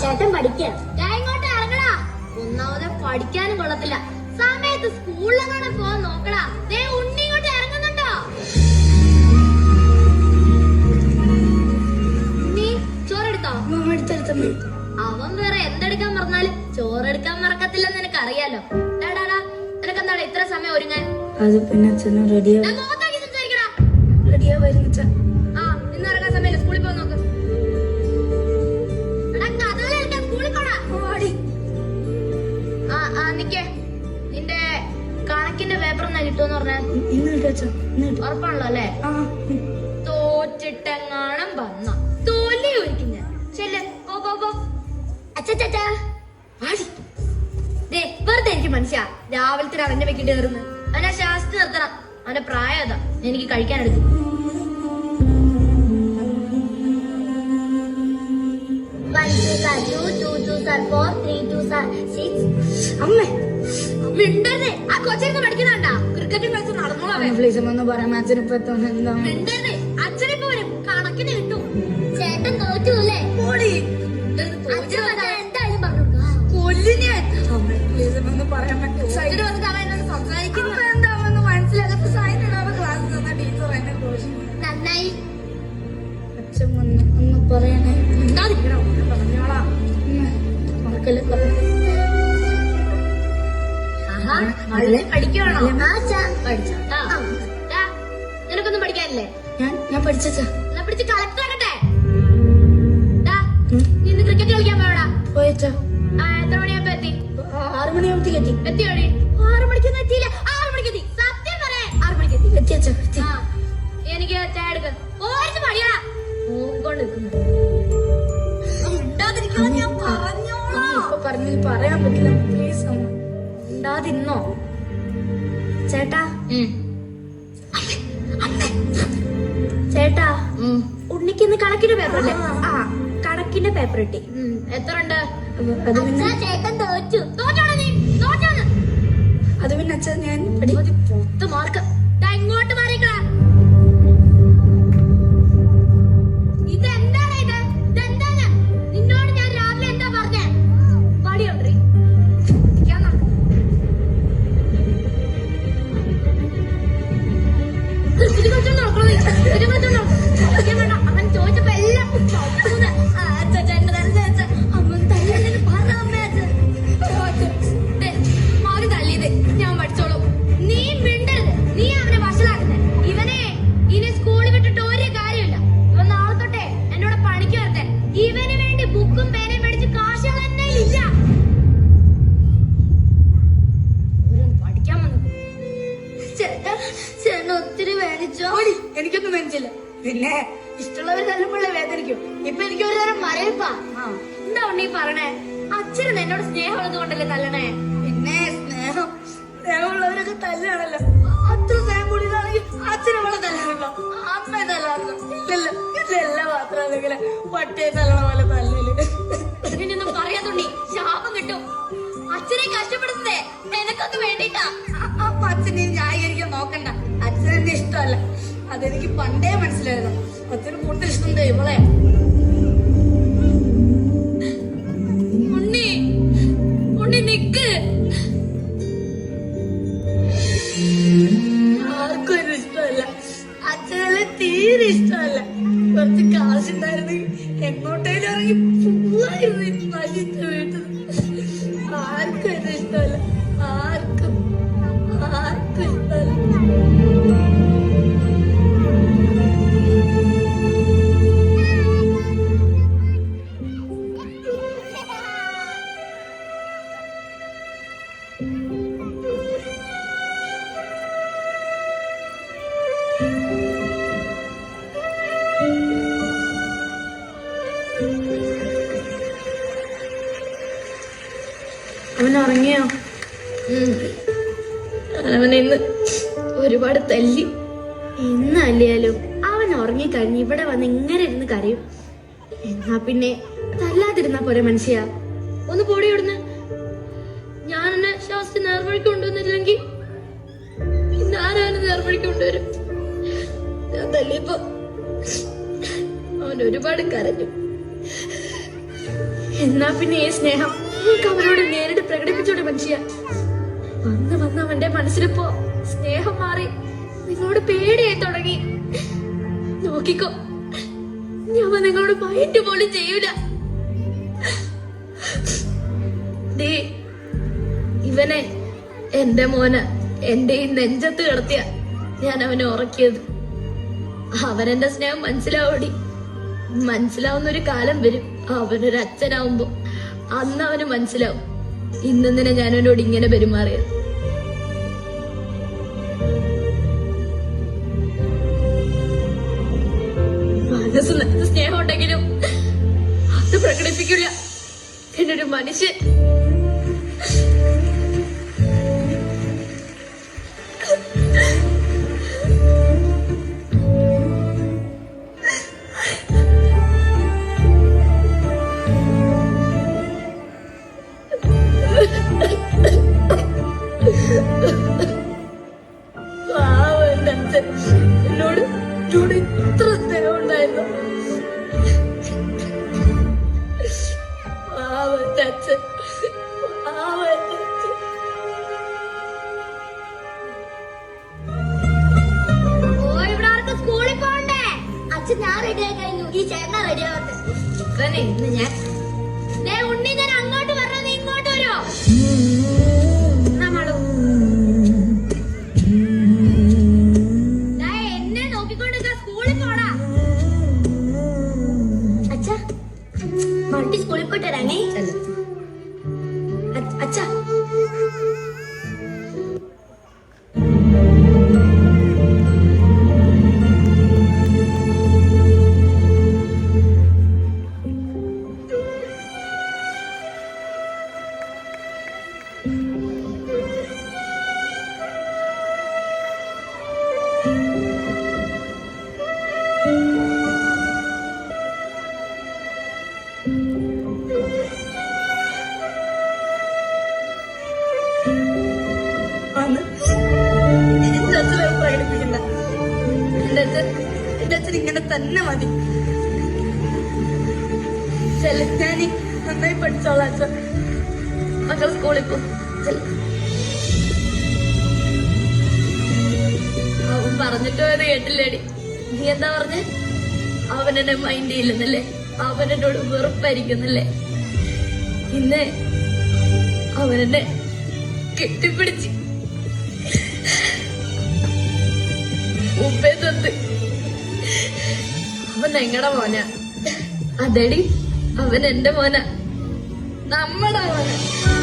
ചേട്ടൻ പഠിക്കുക ഇങ്ങോട്ട് ഇറങ്ങടാ. ഒന്നാമത് പഠിക്കാനും കൊള്ളത്തില്ല. സമയത്ത് സ്കൂളിലെങ്ങാനും പോവാൻ നോക്കടാ. ദേ ഉണ്ണി ഇങ്ങോട്ട് ഇറങ്ങുന്നുണ്ടോ? നീ ചോറെടുത്തോ? എടുത്തെടുത്തമ്മ അവൻ വേറെ എന്തെടുക്കാൻ പറഞ്ഞാലും ചോറെടുക്കാൻ മറക്കത്തില്ലെന്ന് നിനക്ക് അറിയാലോ ഡാടാ നിനക്കെന്താടാ ഇത്ര സമയം ഒരുങ്ങാൻ? അത് പിന്നെ റെഡിയാ നിക്കേ. നിന്റെ കണക്കിന്റെ പേപ്പർ എന്നാ കിട്ടുമെന്ന് പറഞ്ഞ? ഇന്ന് കിട്ടും അച്ഛാ? ഉറപ്പാണല്ലോ അല്ലേ. തോറ്റിട്ടെങ്ങാണം വന്ന. തൊലി ഒരിക്കുന്ന ചെല്ല്. പോ പോ പോ. അച്ഛച്ചാ ദേ വെറുതെ എനിക്ക് മനസ്സിലാ രാവിലത്തെ അവന്റെ വെക്കിട്ട് കയറുന്നു. അവനെ ശാസ്തി നിർത്തണം. അവന്റെ പ്രായം അതാ. എനിക്ക് കഴിക്കാൻ എടുക്കും One two are two, two two are four, three two six. അമ്മേ മിണ്ടരുത്. ആ കൊച്ചിന്ന് പഠിക്കുന്നുണ്ടാ ക്രിക്കറ്റ് മാച്ച് നടന്നോളവേ പ്ലീസ് ഒന്ന് പറയാം അച്ഛൻ ഇപ്പൊ എന്താ? മിണ്ടരുത്. അച്ഛനിപ്പോ വരും. കണക്കിന് കിട്ടും. ചേട്ടൻ തോറ്റു അല്ലേ അച്ഛൻ വന്നാ എന്തായാലും പറഞ്ഞു കൊല്ലിനെ പ്ലീസ് ഒന്ന് പറയാൻ അച്ഛന് വന്നിട്ട് അവൻ എന്നോട് സംസാരിക്കുന്നു. എന്താണെന്ന് മനസ്സിലാകാത്ത സൈൻ ഇടാതെ ക്ലാസ് തന്ന ടീച്ചർ എന്നെ നന്നായി. അച്ഛൻ ഒന്ന് ഒന്ന് പറയണേ. പറഞ്ഞോളാം. മറക്കല്ലേ ആഹാ വളരെ പഠിക്കുവാണോ? അച്ഛാ പഠിച്ചോ. ആ. നിനക്കൊന്നും പഠിക്കാനില്ലേ? ഞാൻ ഞാൻ പഠിച്ചാ എന്നാ പിടിച്ച് കളക്ടർ ആക്കട്ടെ നീ ഇന്ന് ക്രിക്കറ്റ് കളിക്കാൻ പോയടാ. പോയച്ചാ ആ എത്ര മണിയാകുമ്പോ എത്തി? ആറു മണിയാകുമ്പത്തേക്ക് എത്തി. എത്തിയോടി ആറ് മണിക്കൊന്നും എത്തിയില്ല. ആറ് മണിക്ക് എത്തി. സത്യം പറ ആറ് മണിക്ക് എത്തി. എത്തിയച്ചാ എത്തി. എനിക്ക് ചായ എടുക്ക. ഓടിച്ച് പണിയാ നോക്കിക്കൊണ്ട് നിൽക്കുന്നു ഞാൻ പറഞ്ഞോളാം. ഇപ്പൊ പറഞ്ഞത് പറയാൻ പറ്റില്ല പ്ലീസ് അമ്മ. മിണ്ടാതിരുന്നോ ചേട്ടാ. ചേട്ടാ ഉണ്ണിക്കിന്ന് കണക്കിന്റെ പേപ്പർ അല്ലേ ആ. കണക്കിന്റെ പേപ്പർ കിട്ടി. എത്ര ഉണ്ട് അത് പിന്നെ അച്ഛൻ ഞാൻ പൊത്ത് മാർക്ക്. മനസ്സില്ല പിന്നെ ഇഷ്ടമുള്ളവർ തല്ലുമ്പോഴേ വേദനിക്കും. ഇപ്പൊ എനിക്ക് ഒരു തരം മരവിപ്പാ ആ. എന്താ ഉണ്ണി പറഞ്ഞേ അച്ഛനും എന്നോട് സ്നേഹമുള്ളത് കൊണ്ടല്ലേ തല്ലണേ? പിന്നെ സ്നേഹം സ്നേഹമുള്ളവരൊക്കെ തല്ലാണല്ലോ അത്ര സ്നേഹം കൂടിയതാണെങ്കിൽ അച്ഛനെ പോലെ തല്ലാറുണ്ടോ അമ്മയെ തല്ലാറുണ്ടോ ഇല്ലല്ല ഇതെല്ലാം മാത്രമാണെങ്കിൽ പട്ടിയെ തല്ലണ പോലെ തല്ലല്. ഇതിനൊന്നും പറയാതുണ്ണി ശാപം കിട്ടും. അച്ഛനെ കഷ്ടപ്പെടുന്നതേ നിനക്കൊക്കെ വേണ്ടിട്ടാ. അപ്പൊ അച്ഛനെ ന്യായീകരിക്കാൻ നോക്കണ്ട. അച്ഛനെന്നെ ഇഷ്ടമല്ല. അതെനിക്ക് പണ്ടേ മനസ്സിലായിരുന്നു. അച്ഛന് കൂടുതൽ ഇഷ്ടം ദൈവളെ ഉണ്ണി ഉണ്ണി നിക്ക്. ആർക്കും ഒരു ഇഷ്ടമല്ല. അച്ഛനെ തീരെ ഇഷ്ടമല്ല. കുറച്ച് കാശുണ്ടായിരുന്നെങ്കിൽ എങ്ങോട്ടേലും ഇറങ്ങി പോവായിരുന്നു ഈ നശിച്ച വീട്ടിൽ ആർക്കും ഇഷ്ടമല്ല. ആർക്കും അവൻ ഉറങ്ങിയോ അവൻ ഇന്ന് ഒരുപാട് തല്ലി. ഇന്ന് അല്ലയാലും അവൻ ഉറങ്ങിക്കഴിഞ്ഞ് ഇവിടെ വന്ന് ഇങ്ങനെ ഇരുന്ന് കരയും. എന്നാ പിന്നെ തല്ലാതിരുന്ന പോലെ മനുഷ്യ. ഒന്ന് പോടി ഇവിടുന്ന് എന്നെ നേർവഴി കൊണ്ടുവന്നില്ലെങ്കിൽ ഇന്ന് ആരാണ് നേർവഴി കൊണ്ടുവരും? ഞാൻ തല്ലിയപ്പോ അവൻ ഒരുപാട് കരഞ്ഞു. എന്നാ പിന്നെ ഈ സ്നേഹം? നിങ്ങൾക്ക് അവരോട് നേരിട്ട് പ്രകടിപ്പിച്ചോടെ മനുഷ്യ. വന്ന് വന്ന് അവന്റെ മനസ്സിലിപ്പോ സ്നേഹം മാറി നിങ്ങളോട് പേടിയായി തുടങ്ങി. നോക്കിക്കോ ഞാൻ നിങ്ങളോട് മൈൻഡ് പോലും ചെയ്യൂല. ഇവനെ എന്റെ മോന് എന്റെ ഈ നെഞ്ചത്ത് കിടത്തിയ ഞാൻ അവനെ ഉറക്കിയത്. അവനെന്റെ സ്നേഹം മനസ്സിലാവടി. മനസ്സിലാവുന്ന ഒരു കാലം വരും. അവനൊരു അച്ഛനാവുമ്പോ അന്ന് അവന് മനസ്സിലാവും. ഇന്നെന്തിനാ ഞാൻ അവനോട് ഇങ്ങനെ പെരുമാറിയത്? സ്നേഹം ഉണ്ടെങ്കിലും അത് പ്രകടിപ്പിക്കില്ല. എന്നൊരു മനുഷ്യൻ video running, running. അച്ഛൻ ഇങ്ങനെ തന്നെ മതി. ചെലക്കാനി നന്നായി പഠിച്ചോളാം അച്ഛൻ മക്കൾ സ്കൂളിൽ പോകും. അവൻ പറഞ്ഞിട്ട് വരെ കേട്ടില്ലേടി. നീ എന്താ പറഞ്ഞേ? അവൻ എന്നെ മൈൻഡ് ചെയ്യില്ലെന്നല്ലേ അവൻ എന്നോട് വെറുപ്പായിരിക്കുന്നല്ലേ? ഇന്ന് അവൻ എന്നെ കെട്ടിപ്പിടിച്ച്. ഉപ്പേ തന്ന്. അവൻ എങ്ങടെ മോന? അതെടി അവൻ എന്റെ മോന. നമ്മുടെ മോനാ.